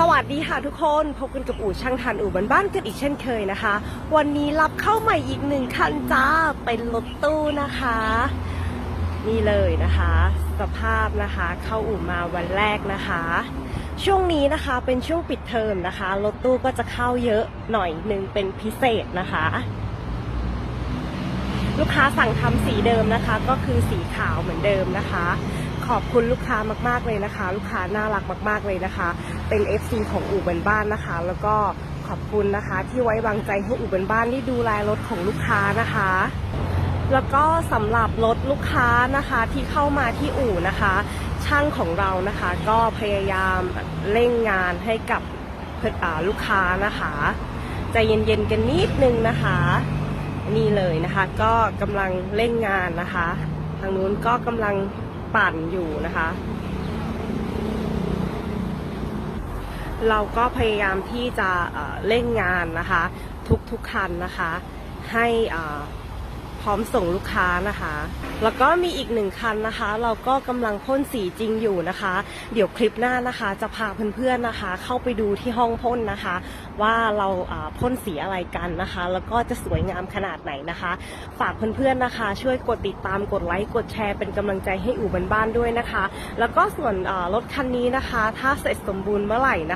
สวัสดีค่ะทุกคนพบกันกับอู่ช่างทันอู่บ้านบ้านๆกันอีกเช่นเคยนะคะ วันนี้รับเข้าใหม่อีกหนึ่งคันจ้าเป็นรถตู้นะคะ นี่เลยนะคะ สภาพนะคะ เข้าอู่มาวันแรกนะคะ ช่วงนี้นะคะเป็นช่วงปิดเทอมนะคะรถตู้ก็จะเข้าเยอะหน่อยหนึ่งเป็นพิเศษนะคะ ลูกค้าสั่งทำสีเดิมนะคะ ก็คือสีขาวเหมือนเดิมนะคะ ขอบคุณลูกค้ามาก ๆ เลยนะคะ ลูกค้าน่ารักมาก ๆ เลยนะคะ เป็น FC ของอู่เป็นบ้านนะคะ แล้วก็ขอบคุณนะคะ ที่ไว้วางใจให้อู่เป็นบ้านที่ดูแลรถของลูกค้านะคะ แล้วก็สำหรับรถลูกค้านะคะที่เข้ามาที่อู่นะคะ ช่างของเรานะคะก็พยายามเร่งงานให้กับเพื่อนอ่าลูกค้านะคะใจเย็นๆกันนิดนึงนะคะ นี่เลยนะคะ ก็กำลังเร่งงานนะคะ ทางนู้นก็กำลัง ปั่นอยู่นะคะ เราก็พยายามที่จะเอ่อเร่งงานนะคะ ทุกๆคันนะคะ ให้อ่า ร้อมส่งลูกค้านะคะ แล้วก็มีอีกหนึ่งคันนะคะ เราก็กำลังพ่นสีจริงอยู่นะคะ เดี๋ยวคลิปหน้านะคะจะพาเพื่อนๆนะคะ เข้าไปดูที่ห้องพ่นนะคะ ว่าเราพ่นสีอะไรกันนะคะ แล้วก็จะสวยงามขนาดไหนนะคะ ฝากเพื่อนๆนะคะ ช่วยกดติดตามกดไลค์กดแชร์เป็นกำลังใจให้อู่บ้านๆด้วยนะคะ แล้วก็ส่วนรถคันนี้นะคะ ถ้าเสร็จสมบูรณ์เมื่อไหร่นะ